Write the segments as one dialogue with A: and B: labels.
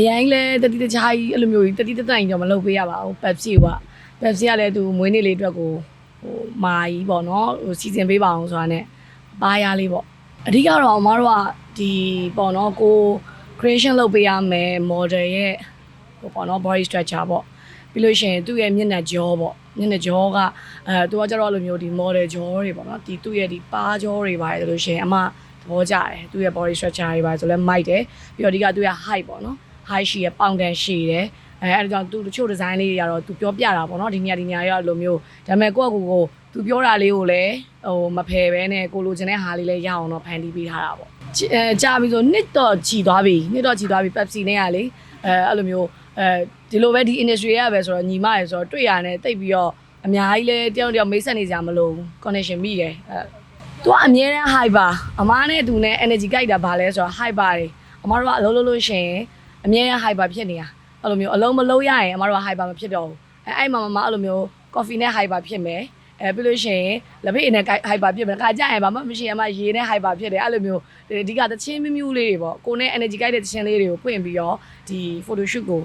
A: အရင်လဲတတိတခြားကြီးအဲ့လိုမျိုးကြီးတတိတတိုင်တော့မလုပ်ပေးရပါဘူးပက်ဆီကပက်ဆီကလည်းသူမွေးနေ့လေးအတွက်ကိုဟိုမာကြီးပေါ့နော်ဟိုစီစဉ်ပေးပါအောင်ဆိုတာနဲ့ပါရလေးပေါ့အဓိကတော့အမတို့ကဒီပေါ့နော်ကို creation လုပ်ပေးရမယ် model ရဲ့ဟိုပေါ့နော် body structure ပေါ့ပြီးလို့ရှိရင်သူ့ရဲ့မျက်နှာကြောပေါ့မျက်နှာကြောကအဲသူကကျတော့အဲ့လိုမျိုးဒီ model ကြောတွေပေါ့နော်ဒီသူ့ရဲ့ဒီပါကြောတွေပါတယ်ဆိုလို့ရှိရင်အမသဘောကျတယ်သူ့ရဲ့ body structure တွေပါတယ်ဆိုလဲမိုက်တယ်ပြီးတော့အဓိကသူ့ရဲ့ height ပေါ့နော် high ရှိရပေါင်တန်ရှိတယ်အဲအဲ့ဒါကြောင့်သူတချို့ design လေးတွေကတော့သူပြောပြတာပေါ့နော်ဒီနေရာဒီနေရာရောလိုမျိုးဒါပေမဲ့ကိုယ့်အကူကိုသူပြောတာလေးကိုလည်းဟိုမဖယ်ပဲနဲ့ကိုလိုချင်တဲ့ဟာလေးလည်းရအောင်တော့ဖန်တီးပေးထားတာပေါ့အဲကြာပြီဆိုနှစ်တော့ကြည်သွားပြီနှစ်တော့ကြည်သွားပြီ Pepsi နဲ့ကလေအဲအဲ့လိုမျိုးအဲဒီလိုပဲဒီ industry ရပဲဆိုတော့ညီမရယ်ဆိုတော့တွေ့ရတယ်တိတ်ပြီးတော့အများကြီးလဲတယောက်တယောက်မိတ်ဆက်နေကြမလို့ connection မိတယ်အဲသူကအမြဲတမ်း high ပါအမားနဲ့သူနဲ့ energy ကြိုက်တာဘာလဲဆိုတော့ high ပါတယ်အမားတို့ကအလုပ်လုပ်လို့ရှိရင် အမြဲတမ်း hyper ဖြစ်နေတာအဲ့လိုမျိုးအလုံးမလုံးရရင်အမတို့က hyper မဖြစ်တော့ဘူးအဲအဲ့မှာမမအဲ့လိုမျိုး coffee နဲ့ hyper ဖြစ်မယ်အဲပြီးလို့ရှိရင်လက်ဖိတ်နဲ့ hyper ဖြစ်မယ်ခါကြရင်ဘာမှမရှိရင်အမရေနဲ့ hyper ဖြစ်တယ်အဲ့လိုမျိုးအဓိကသချင်းမျိုးမျိုးလေးတွေပေါ့ကိုနဲ့ energy ကြိုက်တဲ့သချင်းလေးတွေကိုဖွင့်ပြီးတော့ဒီ photo shoot ကို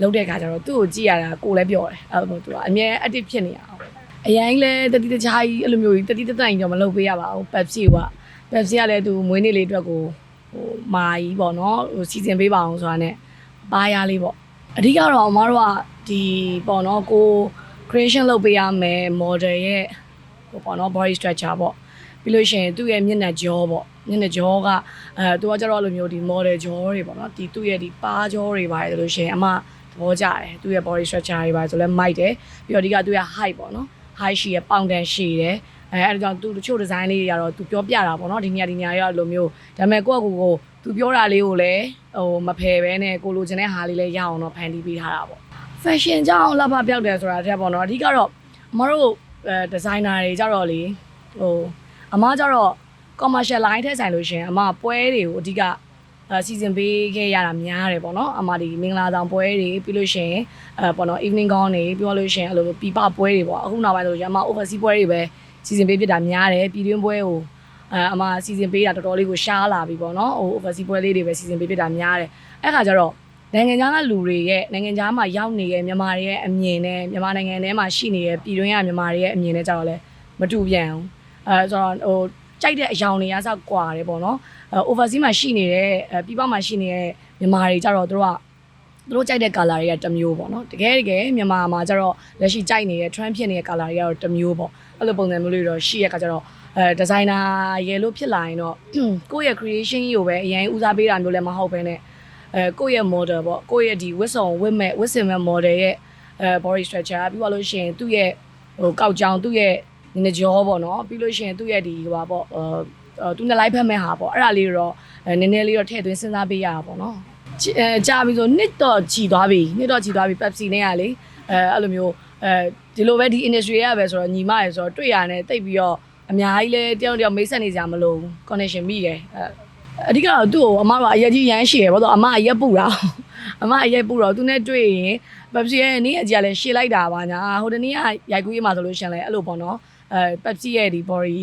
A: လုပ်တဲ့အခါကျတော့သူ့ကိုကြည့်ရတာကိုလည်းပြောတယ်အဲ့လိုမျိုးသူကအမြဲ active ဖြစ်နေတာအရင်လဲတတိတခြားကြီးအဲ့လိုမျိုးကြီးတတိတတိုင်တော့မလုပ်ပေးရပါဘူး Pepsi က Pepsi ကလည်းသူမွေးနေ့လေးအတွက်ကို ဟိုမာကြီးပေါ့နော်ဟိုစီစဉ်ပေးပါအောင်ဆိုတာနဲ့ပါရလေးပေါ့အဓိကတော့အမတို့ကဒီပေါ့နော်ကို creation လုပ်ပေးရမယ် model ရဲ့ဟိုပေါ့နော် body structure ပေါ့ပြီးလို့ရှိရင်သူ့ရဲ့မျက်နှာကြောပေါ့မျက်နှာကြောကအဲသူကကျတော့အဲ့လိုမျိုးဒီ model ကြောတွေပေါ့နော်ဒီသူ့ရဲ့ဒီပါကြောတွေပါတယ်ဆိုလို့ရှိရင်အမသဘောကျတယ်သူ့ရဲ့ body structure တွေပါတယ်ဆိုလဲမိုက်တယ်ပြီးတော့အဓိကသူ့ရဲ့ height ပေါ့နော် height ရှိရပေါင်တန်ရှိတယ် အဲအဲ့ဒါကြောင့်သူတချို့ design လေးတွေကတော့သူပြောပြတာပေါ့နော်ဒီနေရာဒီနေရာရောလိုမျိုးဒါပေမဲ့ကိုယ့်အကူကိုသူပြောတာလေးကိုလည်းဟိုမဖယ်ပဲနဲ့ကိုလိုချင်တဲ့ဟာလေးလည်းရအောင်တော့ဖန်တီးပေးထားတာပေါ့ fashion ကြောင့်လက်ဖပြောက်တယ်ဆိုတာတဲ့ပေါ့နော်အဓိကတော့အမတို့အဲ designer တွေကြတော့လေဟိုအမကြတော့ commercial line ထက်ဆိုင်လို့ရှရင်အမပွဲတွေကိုအဓိကအဲစီစဉ်ပေးခဲ့ရတာများတယ်ပေါ့နော်အမဒီမင်္ဂလာဆောင်ပွဲတွေပြီးလို့ရှရင်အဲပေါ့နော် evening gown တွေပြောလို့ရှရင်အဲ့လိုပြပပွဲတွေပေါ့အခုနောက်ပိုင်းဆိုရမ overseas ပွဲတွေပဲ စီစဉ်ပေးဖြစ်တာများတယ်ပြည်တွင်းပွဲကိုအဲအမစီစဉ်ပေးတာတော်တော်လေးကိုရှားလာပြီပေါ့နော်ဟို overseas ပွဲလေးတွေပဲစီစဉ်ပေးဖြစ်တာများတယ်အဲ့ခါကျတော့နိုင်ငံခြားကလူတွေရဲ့နိုင်ငံခြားမှာရောက်နေတဲ့မြန်မာတွေရဲ့အမြင်နဲ့မြန်မာနိုင်ငံထဲမှာရှိနေတဲ့ပြည်တွင်းကမြန်မာတွေရဲ့အမြင်နဲ့ကြတော့လဲမတူပြန်ဘူးအဲဆိုတော့ဟိုကြိုက်တဲ့အယောင်တွေကစကွာတယ်ပေါ့နော်အဲ overseas မှာရှိနေတဲ့အဲပြည်ပမှာရှိနေတဲ့မြန်မာတွေကြတော့တို့က သူတို့ကြိုက်တဲ့ color တွေကတစ်မျိုးပေါ့နော်တကယ်တကယ်မြန်မာမှာကြတော့လက်ရှိကြိုက်နေတဲ့ trend ဖြစ်နေတဲ့ color တွေကတော့တစ်မျိုးပေါ့အဲ့လိုပုံစံမျိုးလေးတော့ရှိရကကြတော့အဲ designer ရေလို့ဖြစ်လာရင်တော့ကိုယ့်ရဲ့ creation ကြီးကိုပဲအရင်ဦးစားပေးတာမျိုးလည်းမဟုတ်ဘဲနဲ့အဲကိုယ့်ရဲ့ model ပေါ့ကိုယ့်ရဲ့ဒီဝစ်စုံဝစ်မဲ့ဝစ်စင်မဲ့ model ရဲ့အဲ body structure ပြီးတော့လို့ရှိရင်သူ့ရဲ့ဟိုကောက်ကြောင်သူ့ရဲ့နည်းနည်းကြောပေါ့နော်ပြီးလို့ရှိရင်သူ့ရဲ့ဒီဟိုပါပေါ့အဲသူနဲ့လိုက်ဖက်မဲ့ဟာပေါ့အဲ့ဒါလေးတော့နည်းနည်းလေးတော့ထည့်သွင်းစဉ်းစားပေးရတာပေါ့နော် အဲကြာပြီဆိုနှစ်တော့ကြည်သွားပြီနှစ်တော့ကြည်သွားပြီ Pepsi နဲ့ကလေအဲအဲ့လိုမျိုးအဲဒီလိုပဲဒီ industry ရပဲဆိုတော့ညီမရယ်ဆိုတော့တွေ့ရတယ်တိတ်ပြီးတော့အများကြီးလဲတယောက်တယောက်မိတ်ဆက်နေကြမလို့ connection မိတယ်အဲအဓိကတော့သူ့ကိုအမကအရက်ကြီးရမ်းရှည်ရယ်ဘာလို့အမအရက်ပူတာအမအရက်ပူတော့သူနဲ့တွေ့ရင်ပက်ပစီရဲ့နေ့အကြီးကလည်းရှည်လိုက်တာပါညာဟိုတနေ့ကရိုက်ကူးရေးမှာဆိုလို့ရှင်လဲအဲ့လိုပေါ့နော်အဲပက်ပစီရဲ့ဒီ body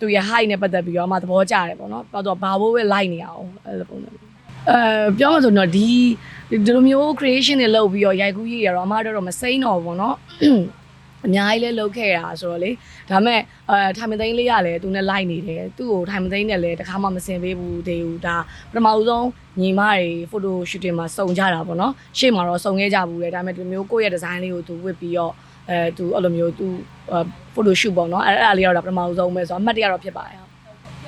A: သူရဲ့ height နဲ့ပတ်သက်ပြီးတော့အမသဘောကျတယ်ပေါ့နော်ဘာလို့ဘာဘိုးပဲလိုက်နေအောင်အဲ့လိုပုံစံ အဲပြောမှဆိုတော့ဒီဒီလိုမျိုး creation တွေလုပ်ပြီးတော့ရိုက်ကူးရေးရတော့အမတော့တော့မစိမ့်တော့ဘူးပေါ့နော်အများကြီးလဲလုပ်ခဲ့တာဆိုတော့လေဒါမဲ့အဲထိုင်မသိန်းလေးကလည်းသူနဲ့လိုက်နေတယ်သူ့ကိုထိုင်မသိန်းနဲ့လည်းတခါမှမစင်ပေးဘူးတေးဘူးဒါပထမဦးဆုံးညီမတွေဖိုတိုရှူတင်မှာစုံကြတာပေါ့နော်ရှေ့မှာတော့စုံခဲ့ကြဘူးလေဒါမဲ့ဒီမျိုးကိုယ့်ရဲ့ဒီဇိုင်းလေးကိုသူဝစ်ပြီးတော့အဲသူအဲ့လိုမျိုးသူဖိုတိုရှူပေါ့နော်အဲ့အဲ့ဒါလေးကတော့ပထမဦးဆုံးပဲဆိုတော့အမှတ်တရတော့ဖြစ်ပါတယ်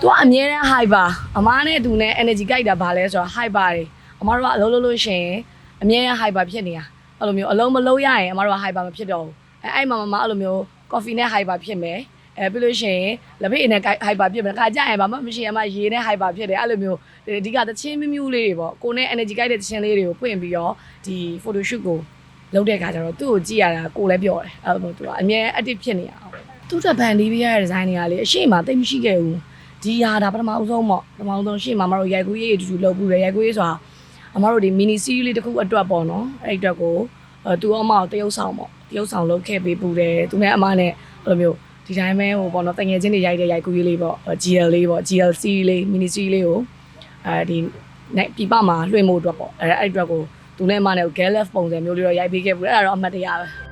A: သူကအမြဲတမ်း hyper အမားနဲ့သူနဲ့ energy ကြိုက်တာဘာလဲဆိုတော့ hyper တွေအမားတို့ကအလုံးလုံးလို့ရှိရင်အမြဲတမ်း hyper ဖြစ်နေတာအဲ့လိုမျိုးအလုံးမလုံးရရင်အမားတို့က hyper မဖြစ်တော့ဘူးအဲအဲ့မှာမမအဲ့လိုမျိုး coffee နဲ့ hyper ဖြစ်မယ်အဲပြီးလို့ရှိရင်လက်ဖိတ်နဲ့ hyper ဖြစ်မယ်ခါကြရင်ဘာမှမရှိရင်အမရေနဲ့ hyper ဖြစ်တယ်အဲ့လိုမျိုးအဓိကသချင်းမျိုးမျိုးလေးတွေပေါ့ကိုနဲ့ energy ကြိုက်တဲ့သချင်းလေးတွေကိုဖွင့်ပြီးတော့ဒီ photo shoot ကိုလုပ်တဲ့အခါကျတော့သူ့ကိုကြည့်ရတာကိုလည်းပြောတယ်အဲ့လိုမျိုးသူကအမြဲ active ဖြစ်နေအောင်သူ့တက်ဖန်တီးပေးရတဲ့ design တွေကလေအရှိမသိမရှိခဲ့ဘူး ဒီဟာဒါပထမအဆုံးပေါ့ပထမအဆုံးရှေ့မှာမတို့ရိုက်ကူးရေးအတူတူလုပ်ပြီးရရိုက်ကူးရေးဆိုတာအမတို့ဒီ mini series လေးတစ်ခုအတွက်ပေါ့နော်အဲ့အတွက်ကိုအဲသူအမကိုတရုပ်ဆောင်ပေါ့တရုပ်ဆောင်လုပ်ခဲ့ပေးပူတယ်သူနဲ့အမနဲ့အဲ့လိုမျိုးဒီတိုင်းပဲဟိုပေါ့နော်တငယ်ချင်းတွေရိုက်တဲ့ရိုက်ကူးရေးလေးပေါ့ GL လေးပေါ့ GLC လေး mini series လေးကိုအဲဒီပြပမှာလွှင့်မှုအတွက်ပေါ့အဲအဲ့အတွက်ကိုသူသူနဲ့အမနဲ့ကို gallus ပုံစံမျိုးလေးတော့ရိုက်ပေးခဲ့ဘူးအဲ့ဒါတော့အမှတ်တရပဲ